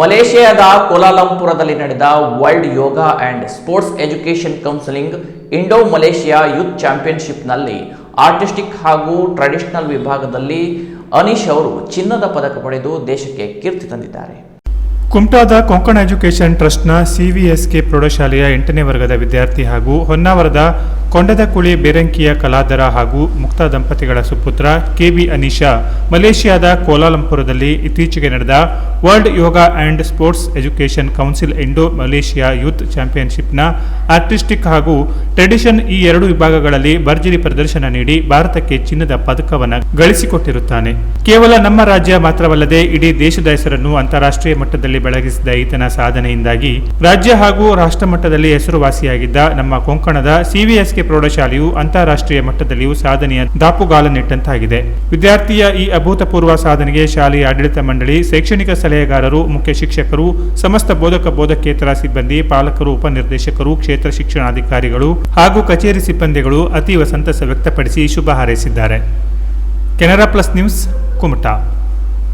ಮಲೇಷಿಯಾದ ಕೋಲಾಲಂಪುರದಲ್ಲಿ ನಡೆದ world yoga and sports education counselling Indo Malaysia youth ಚಾಂಪಿಯನ್ಶಿಪ್ನಲ್ಲಿ ಆರ್ಟಿಸ್ಟಿಕ್ ಹಾಗೂ ಟ್ರೆಡಿಷನಲ್ ವಿಭಾಗದಲ್ಲಿ ಅನೀಶ್ ಅವರು ಚಿನ್ನದ ಪದಕ ಪಡೆದು ದೇಶಕ್ಕೆ ಕೀರ್ತಿ ತಂದಿದ್ದಾರೆ. ಕುಮಟಾದ ಕೊಂಕಣ ಎಜುಕೇಷನ್ ಟ್ರಸ್ಟ್ನ ಸಿವಿಎಸ್ಕೆ ಪ್ರೌಢಶಾಲೆಯ ಎಂಟನೇ ವರ್ಗದ ವಿದ್ಯಾರ್ಥಿ ಹಾಗೂ ಹೊನ್ನಾವರದ ಕೊಂಡದಕುಳಿ ಬೇರಂಕಿಯ ಕಲಾದರ ಹಾಗೂ ಮುಕ್ತ ದಂಪತಿಗಳ ಸುಪುತ್ರ ಕೆಬಿ ಅನೀಶಾ, ಮಲೇಷಿಯಾದ ಕೋಲಾಲಂಪುರದಲ್ಲಿ ಇತ್ತೀಚೆಗೆ ನಡೆದ world yoga and sports education council Indo Malaysia youth ಚಾಂಪಿಯನ್ಶಿಪ್ನ artistic ಹಾಗೂ ಟ್ರೆಡಿಷನ್ ಈ ಎರಡು ವಿಭಾಗಗಳಲ್ಲಿ ಭರ್ಜರಿ ಪ್ರದರ್ಶನ ನೀಡಿ ಭಾರತಕ್ಕೆ ಚಿನ್ನದ ಪದಕವನ್ನು ಗಳಿಸಿಕೊಟ್ಟಿರುತ್ತಾನೆ. ಕೇವಲ ನಮ್ಮ ರಾಜ್ಯ ಮಾತ್ರವಲ್ಲದೆ ಇಡೀ ದೇಶದ ಹೆಸರನ್ನು ಅಂತಾರಾಷ್ಟ್ರೀಯ ಮಟ್ಟದಲ್ಲಿ ಬೆಳಗಿಸಿದ ಈತನ ಸಾಧನೆಯಿಂದಾಗಿ ರಾಜ್ಯ ಹಾಗೂ ರಾಷ್ಟ್ರ ಮಟ್ಟದಲ್ಲಿ ಹೆಸರುವಾಸಿಯಾಗಿದ್ದ ನಮ್ಮ ಕೊಂಕಣದ ಸಿವಿಎಸ್ಕೆ ಪ್ರೌಢಶಾಲೆಯು ಅಂತಾರಾಷ್ಟ್ರೀಯ ಮಟ್ಟದಲ್ಲಿಯೂ ಸಾಧನೆಯ ದಾಪುಗಾಲನ್ನಿಟ್ಟಂತಾಗಿದೆ. ವಿದ್ಯಾರ್ಥಿಯ ಈ ಅಭೂತಪೂರ್ವ ಸಾಧನೆಗೆ ಶಾಲೆಯ ಆಡಳಿತ ಮಂಡಳಿ, ಶೈಕ್ಷಣಿಕ ಸಲಹೆಗಾರರು, ಮುಖ್ಯ ಶಿಕ್ಷಕರು, ಸಮಸ್ತ ಬೋಧಕ ಬೋಧಕೇತರ ಸಿಬ್ಬಂದಿ, ಪಾಲಕರು, ಉಪನಿರ್ದೇಶಕರು, ಕ್ಷೇತ್ರ ಶಿಕ್ಷಣಾಧಿಕಾರಿಗಳು ಹಾಗೂ ಕಚೇರಿ ಸಿಬ್ಬಂದಿಗಳು ಅತೀವ ಸಂತಸ ವ್ಯಕ್ತಪಡಿಸಿ ಶುಭ ಹಾರೈಸಿದ್ದಾರೆ. Canara plus news, Kumta.